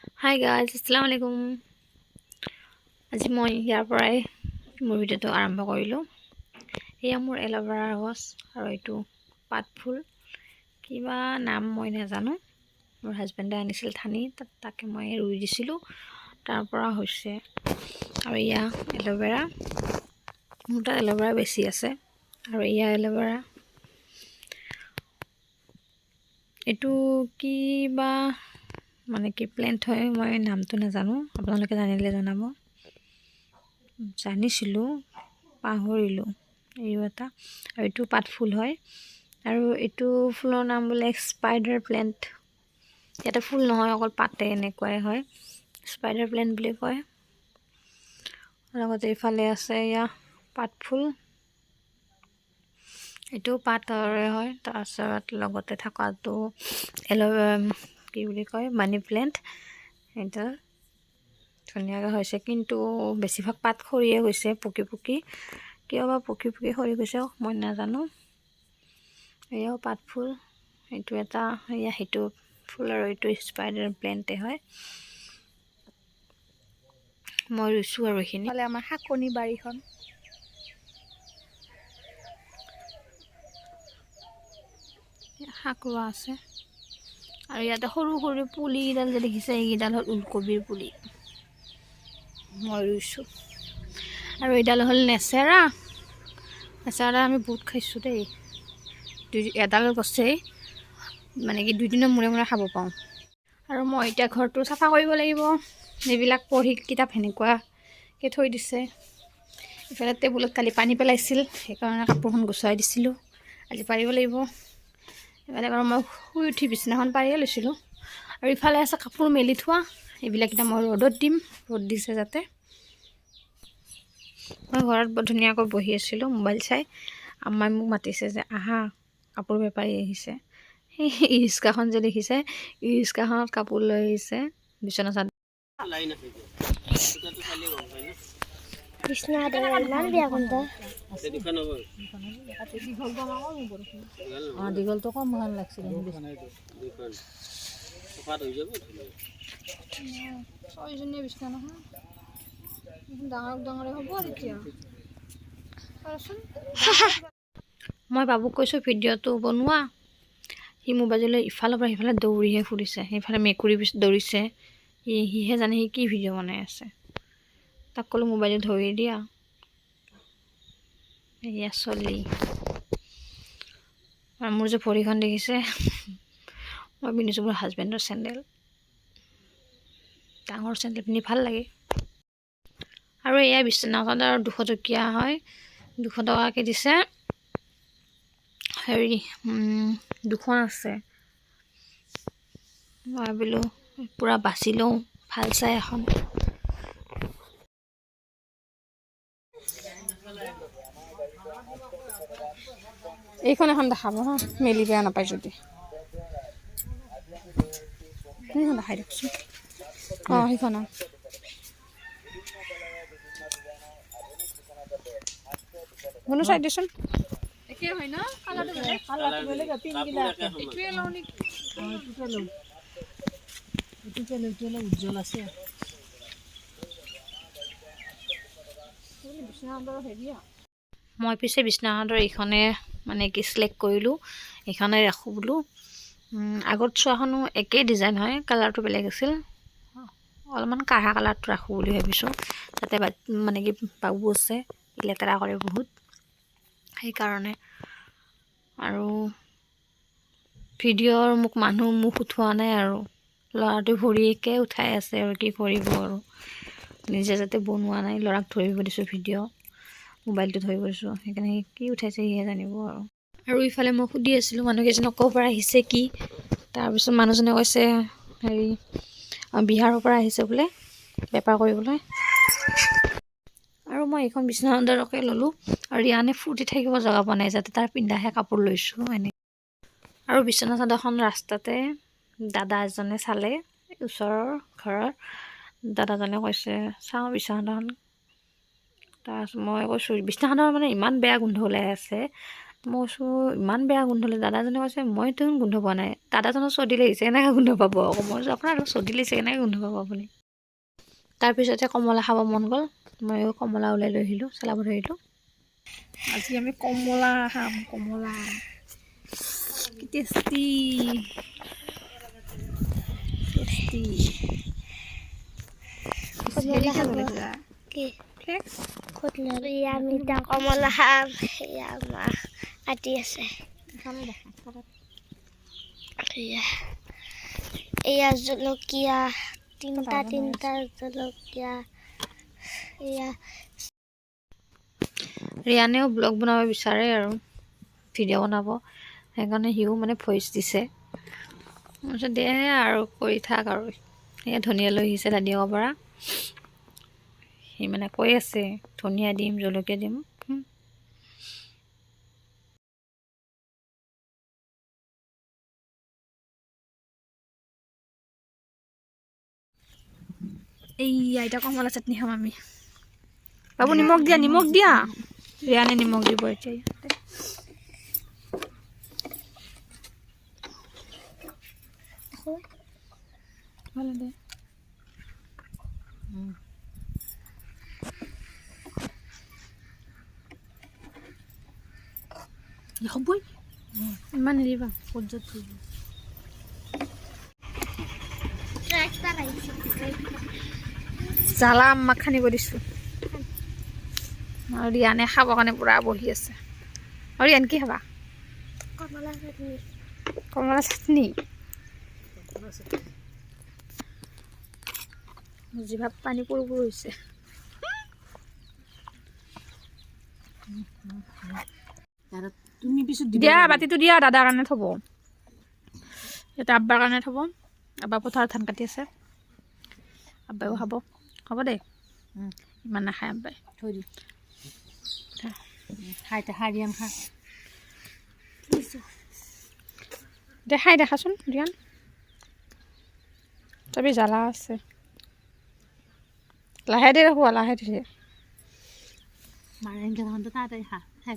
Hi guys আসসালামু আলাইকুম আজি মই ইয়াৰ পৰাই মোৰ ভিডিঅ'টো আৰম্ভ কৰিলোঁ এয়া মোৰ এল'ভেৰাৰ গছ আৰু এইটো পাতফুল কিবা নাম মই নাজানো মোৰ হাজবেণ্ডে আনিছিল ঠানি তাত তাকে মই ৰুই দিছিলোঁ তাৰ পৰা হৈছে আৰু এয়া এল'ভেৰা মোৰ তাত এল'ভেৰা বেছি আছে আৰু এয়া এল'ভেৰা এইটো কিবা মানে কি প্লেণ্ট হয় মই নামটো নাজানো আপোনালোকে জানিলে জনাব। জানিছিলোঁ পাহৰিলোঁ এইও এটা। আৰু এইটো পাতফুল হয়। আৰু এইটো ফুলৰ নাম বোলে স্পাইডাৰ প্লেণ্ট ইয়াতে ফুল নহয় অকল পাতে এনেকুৱাই হয়। স্পাইডাৰ প্লেণ্ট বুলি কয়। লগতে ইফালে আছে এয়া পাতফুল এইটো পাতৰে হয় তাৰপিছত লগতে থকাটো এল'ভেৰা কি বুলি কয় মানি প্লেণ্ট এইডাল। ধুনীয়াকৈ হৈছে কিন্তু বেছিভাগ পাত সৰিয়ে গৈছে পকি পকি। কিয় বা পকি পকি সৰি গৈছে মই নাজানো। এয়াও পাত ফুল এইটো এটা এয়া সেইটো ফুল আৰু এইটো স্পাইডাৰ প্লেণ্টে হয়। মই ৰুইছোঁ আৰু এইখিনি। ফালে আমাৰ শাকনি বাৰীখন। শাক ৰোৱা আছে। আৰু ইয়াতে সৰু সৰু পুলিকেইডাল যে দেখিছে এইকেইডাল হ'ল ওলকবিৰ পুলি। মই ৰুইছোঁ। আৰু এইডাল হ'ল নেচেৰা। নেচেৰা আমি বহুত খাইছোঁ দেই। দুই এডাল গছেই মানে কি দুদিনৰ মূৰে মূৰে খাব পাওঁ। আৰু মই এতিয়া ঘৰটো চাফা কৰিব লাগিব। যিবিলাক পঢ়ি কিতাপ সেনেকুৱাকৈ থৈ দিছে। ইফালে টেবুলত কালি পানী পেলাইছিল। সেইকাৰণে কাপোৰখন গুচুৱাই দিছিলোঁ। আজি পাৰিব লাগিব। ইফালে বাৰু মই শুই উঠি বিচনাখন পাৰিয়ে লৈছিলোঁ। আৰু ইফালে আছে কাপোৰ মেলি থোৱা এইবিলাক এতিয়া মই ৰ'দত দিম ৰ'দ দিছে যাতে। মই ঘৰত বৰ ধুনীয়াকৈ বহি আছিলোঁ মোবাইল চাই। আম্মাই মোক মাতিছে যে আহা কাপোৰ বেপাৰী আহিছে। সেই ই ৰিক্সাখন যে দেখিছে ই ৰিক্সাখনত কাপোৰ লৈ আহিছে বিচনা চাদৰ। কৃষ্ণ গোন্ধ অঁ দীঘলটো কম ভালো লাগিছিল ছয়জনীয়া বিচনা নহয় ডাঙৰ ডাঙৰে হ'ব তেতিয়া মই বাবুক কৈছোঁ ভিডিঅ'টো বনোৱা। সি মোবাইললৈ ইফালৰ পৰা সিফালে দৌৰিহে ফুৰিছে। সেইফালে মেকুৰী দৌৰিছে। সি সিহে জানে সি কি ভিডিঅ' বনাই আছে। তাক ক'লোঁ মোবাইলটো ধৰি দিয়া। এয়া চলি। আৰু মোৰ যে ভৰিখন দেখিছে মই পিন্ধিছোঁ মোৰ হাজবেণ্ডৰ চেণ্ডেল। ডাঙৰ চেণ্ডেল পিন্ধি ভাল লাগে। আৰু এয়া বিচনা চাদৰ দুশ টকীয়া হয় দুশ টকাকৈ দিছে। হেৰি দুখন আছে। মই ভাবিলোঁ পূৰা বাছি লওঁ ভাল চাই এখন। এইখন এখন দেখাব হা? মেলি বেয়া নাপায় যদি। সেইখন দেখাই দিয়কচোন। অঁ সেইখন অঁ। কোনো চাই দেচোন একেই হয় ন? কালাৰটো বেলেগ। কালাৰটো বেলেগ পিনগিলা এইটোৱে লওঁ নেকি? উজ্জ্বল আছে। মই পিছে চাদৰ এইখনে মানে কি চিলেক্ট কৰিলোঁ এইখনে ৰাখোঁ বোলো। আগত চোৱাখনো একেই ডিজাইন হয় কালাৰটো বেলেগ আছিল। অলপমান কাঢ়া কালাৰটো ৰাখোঁ বুলি ভাবিছোঁ বা মানে কি বাবু আছে লেতেৰা কৰে বহুত সেইকাৰণে। আৰু ভিডিঅ'ৰ মোক মানুহ মুখ উঠোৱা নাই আৰু ল'ৰাটো ভৰিকে উঠাই আছে আৰু কি কৰিব আৰু। নিজে যাতে বনোৱা নাই ল'ৰাক ধৰিব দিছোঁ ভিডিঅ' মোবাইলটো ধৰিব দিছোঁ। সেইকাৰণে কি উঠাইছে সিহে জানিব আৰু। আৰু ইফালে মই সুধি আছিলোঁ মানুহকেইজনক ক'ৰ পৰা আহিছে কি? তাৰপিছত মানুহজনে কৈছে হেৰি বিহাৰৰ পৰা আহিছে বোলে বেপাৰ কৰিবলৈ। আৰু মই এইখন বিচনা চাদৰকে ল'লোঁ আৰু ৰিয়ানে ফূৰ্তি থাকিব জগা পোৱা নাই যাতে তাৰ পিন্ধাহে কাপোৰ লৈছোঁ এনে আৰু বিচনা চাদৰখন ৰাস্তাতে দাদা এজনে চালে ওচৰৰ ঘৰৰ দাদাজনে কৈছে চাওঁ বিচনা চাদৰখন তাৰপিছত মই কৈছোঁ বিচনাখনৰ মানে ইমান বেয়া গোন্ধ ওলাই আছে। মই কৈছোঁ ইমান বেয়া গোন্ধলে দাদাজনে কৈছে মই দেখোন গোন্ধ পোৱা নাই। দাদাজনৰ চৰ্দি লাগিছে কেনেকৈ গোন্ধ পাব আকৌ। মই কৈছোঁ আপোনাৰ চৰ্দি লাগিছে কেনেকৈ গোন্ধ পাব আপুনি? তাৰপিছতে কমলা খাব মন গ'ল। ময়ো কমলা ওলাই লৈ আহিলোঁ চলাব ধৰিলোঁ। আজি আমি কমলা খাম কমলা। টেষ্টি টেষ্টি ক'ত লৈ আমি এতিয়া কমলা খাম সেয়া আমাৰ কাটি আছে এয়া জলকীয়া তিনিটা তিনিটা জলকীয়া এয়া ৰিয়ানেও ব্লগ বনাব বিচাৰে আৰু। ভিডিঅ' বনাব। সেইকাৰণে সিও মানে ভইচ দিছে। কৈছোঁ দে আৰু কৰি থাক আৰু। সেয়া ধনিয়া লৈ আহিছে দাদিকৰ পৰা। সি মানে কৈ আছে ধনিয়া দিম জলকীয়া দিম। এই আইতা কমলা চাটনি খাম আমি। বাবু নিমখ দিয়া নিমখ দিয়া? ৰিয়ানে নিমখ দিব এতিয়া ইয়াতে? ভালে দে। হ'বই ইমান ধৰিব ট্ৰেক্টৰ আহিছে জ্বালা আমাক খানিব দিছোঁ আৰু ৰিয়ানে খাবৰ কাৰণে পূৰা বহি আছে আৰু ৰিয়ান কি খাবা কমলা চাটনি কমলা চাটনি জিভাত পানী পৰো পৰো হৈছে পিছত দিয়া বাতিটো দিয়া দাদাৰ কাৰণে থ'ব। এটা আব্বাৰ কাৰণে থ'ব। আব্বা পথাৰত ধান কাটি আছে। আব্বাইও খাব। হ'ব দেই ইমান নাখায় আব্বাই। থৈ দি। খাই খাই দিয়াম খা। দেখাই দেখাচোন ৰিয়ান তবে জ্বালা আছে। লাহে ধীৰে খোৱা লাহে ধীৰে। এনেকৈ তাড়াতাড়ি খা। খাই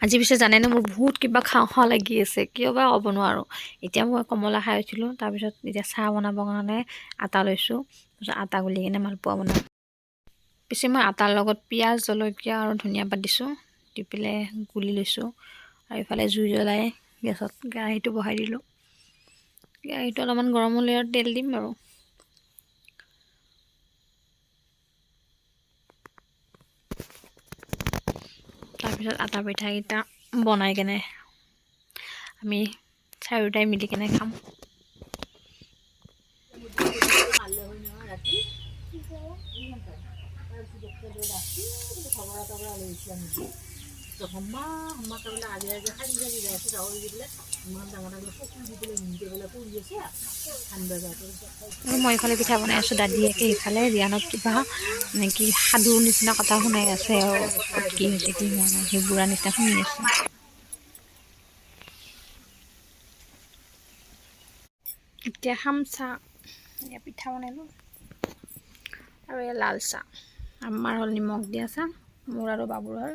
আজি পিছে জানেনে মোৰ বহুত কিবা খাওঁ খাওঁ লাগি আছে কিয় বা ক'ব নোৱাৰোঁ। এতিয়া মই কমলা খাই উঠিলোঁ তাৰপিছত এতিয়া চাহ বনাবৰ কাৰণে আটা লৈছোঁ তাৰপিছত আটা গুলি কিনে মালপোৱা বনাম। পিছে মই আটাৰ লগত পিঁয়াজ জলকীয়া আৰু ধনিয়া পাত দিছোঁ দি পেলাই গুলি লৈছোঁ আৰু ইফালে জুই জ্বলাই গেছত কেৰাহীটো বহাই দিলোঁ। কেৰাহীটো অলপমান গৰম হ'লে আৰু তেল দিম আৰু তাৰপিছত আটা পিঠাকেইটা বনাই কেনে আমি চাৰিওটাই মিলি কেনে খাম। মই ইফালে পিঠা বনাই আছোঁ দাদীয়েকে ইফালে ৰিয়ানক কিবা মানে কি সাধুৰ নিচিনা কথা শুনাই আছে আৰু কি হৈছে কি হোৱা নাই সেইবোৰৰ নিচিনা শুনি আছে এতিয়া খাম চাহ পিঠা বনালোঁ আৰু এয়া লাল চাহ আমাৰ হ'ল নিমখ দিয়া চাহ মোৰ আৰু বাবুৰ হ'ল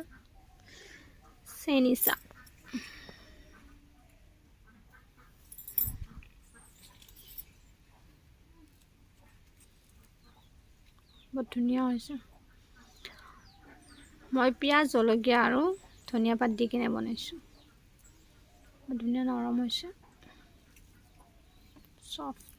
চাহ বহুত ধুনীয়া হৈছে। মই পিঁয়াজ, জলকীয়া আৰু ধনিয়া পাত দি কিনে বনাইছোঁ। বহুত ধুনীয়া নৰম হৈছে। চফ্ট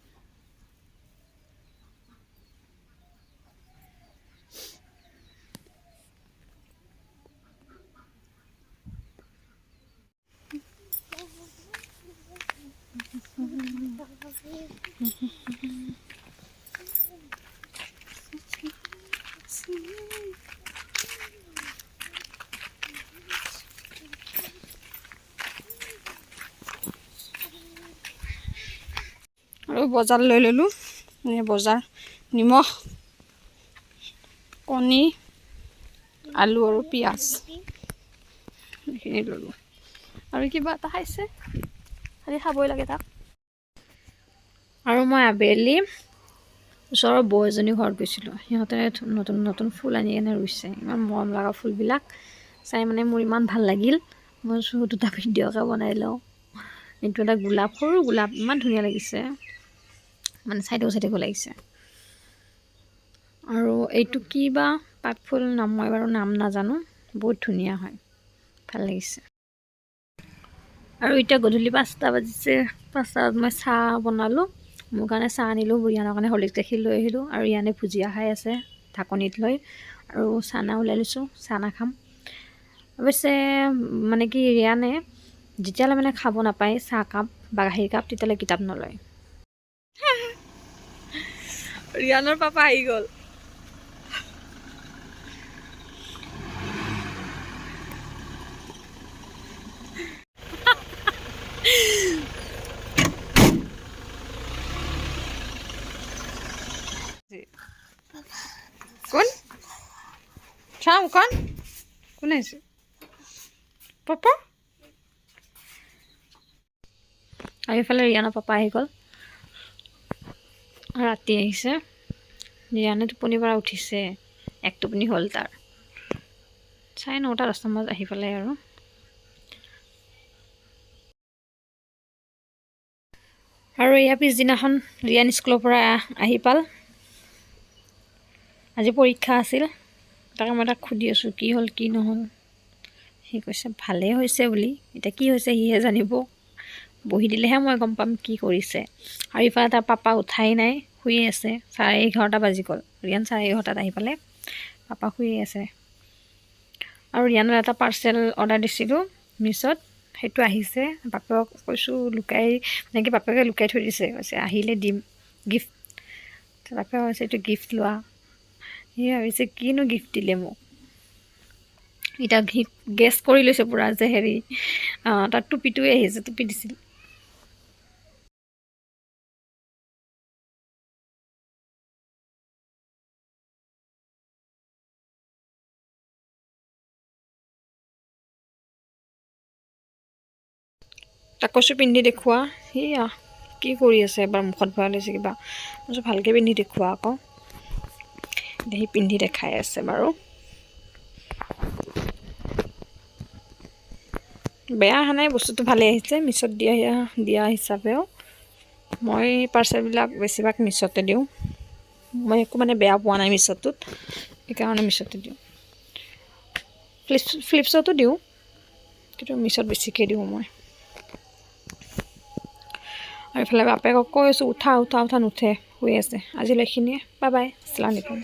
আৰু বজাৰ লৈ ল'লোঁ। এনে বজাৰ নিমখ কণী আলু আৰু পিঁয়াজ। এইখিনি ল'লোঁ। আৰু কিবা এটা খাইছে? খালি খাবই লাগে তাক। আৰু মই আবেলি ওচৰৰ বৌ এজনী ঘৰত গৈছিলোঁ। সিহঁতে নতুন নতুন ফুল আনি কেনে ৰুইছে। ইমান মৰম লগা ফুলবিলাক চাই মানে মোৰ ইমান ভাল লাগিল। মই চো দুটা ভিডিঅ'কে বনাই লওঁ। এইটো এটা গোলাপ সৰু গোলাপ ইমান ধুনীয়া লাগিছে। মানে চাই থাকিব চাই থাকিব লাগিছে। আৰু এইটো কি বা পাত ফুল নাম মই বাৰু নাম নাজানো। বহুত ধুনীয়া হয়। ভাল লাগিছে। আৰু এতিয়া গধূলি পাঁচটা বাজিছে। পাঁচটাত মই চাহ বনালোঁ। মোৰ কাৰণে চাহ আনিলোঁ বুঢ়িয়ানৰ কাৰণে হলিক্স গাখীৰ লৈ আহিলোঁ আৰু ইয়ানে ভুজিয়া খাই আছে ঢাকনিত লৈ আৰু চানা ওলাই লৈছোঁ চানা খাম। অৱশ্যে মানে কি ৰিয়ানে যেতিয়ালৈ মানে খাব নাপায় চাহকাপ বা গাখীৰ কাপ তেতিয়ালৈ কিতাপ নলয়। ৰিয়ানৰ পাপা আহি গ'ল কোন চাম কোন? কোন আহিছে পাপা? আৰু এইফালে ৰিয়ানৰ পাপা আহি গ'ল। ৰাতি আহিছে। ৰিয়ানে টোপনিৰ পৰা উঠিছে। এক টোপনি হ'ল তাৰ। চাৰে নটা দহটামান বজাত আহি পেলাই আৰু। আৰু ইয়াৰ পিছদিনাখন ৰিয়ান স্কুলৰ পৰা আহি পাল। আজি পৰীক্ষা আছিল। তাকে মই তাক সুধি আছোঁ কি হ'ল কি নহ'ল? সি কৈছে ভালেই হৈছে বুলি। এতিয়া কি হৈছে সিহে জানিব। বহি দিলেহে মই গম পাম কি কৰিছে। আৰু ইফালে তাৰ পাপা উঠাই নাই শুয়ে আছে। চাৰে এঘাৰটা বাজি গ'ল। ৰিয়ান চাৰে এঘাৰটাত আহি পালে। পাপা শুয়ে আছে। আৰু ৰিয়ানৰ এটা পাৰ্চেল অৰ্ডাৰ দিছিলোঁ মিছত। সেইটো আহিছে। বাপেকক কৈছোঁ লুকাই মানে কি বাপেকে লুকাই থৈ দিছে। কৈছে আহিলে দিম। গিফ্ট। বাপেকে কৈছে এইটো গিফ্ট লোৱা। সি ভাবিছে কিনো গিফ্ট দিলে মোক। এতিয়া সি গেছ কৰি লৈছে পূৰা যে হেৰি তাৰ টুপিটোৱে আহিছে টুপি দিছিল। তাক কৈছোঁ পিন্ধি দেখুওৱা। সেয়া কি কৰি আছে এবাৰ মুখত ভৰাই লৈছে কিবা। মই ভালকৈ পিন্ধি দেখুওৱা আকৌ। সি পিন্ধি দেখাই আছে বাৰু। বেয়া অহা নাই, বস্তুটো ভালেই আহিছে, মিছত দিয়া দিয়া হিচাপেও। মই পাৰ্চেলবিলাক বেছিভাগ মিছতে দিওঁ। মই একো মানে বেয়া পোৱা নাই মিছটোত, সেইকাৰণে মিছতে দিওঁ। ফ্লিপ ফ্লিপছতো দিওঁ, কিন্তু মিছত বেছিকৈ দিওঁ মই। আৰু এইফালে বাপেকক কৈ আছোঁ উঠা উঠা উঠা, নুঠে। শুই আছে আজিলৈ এইখিনিয়ে বাই বাই আলাইকুম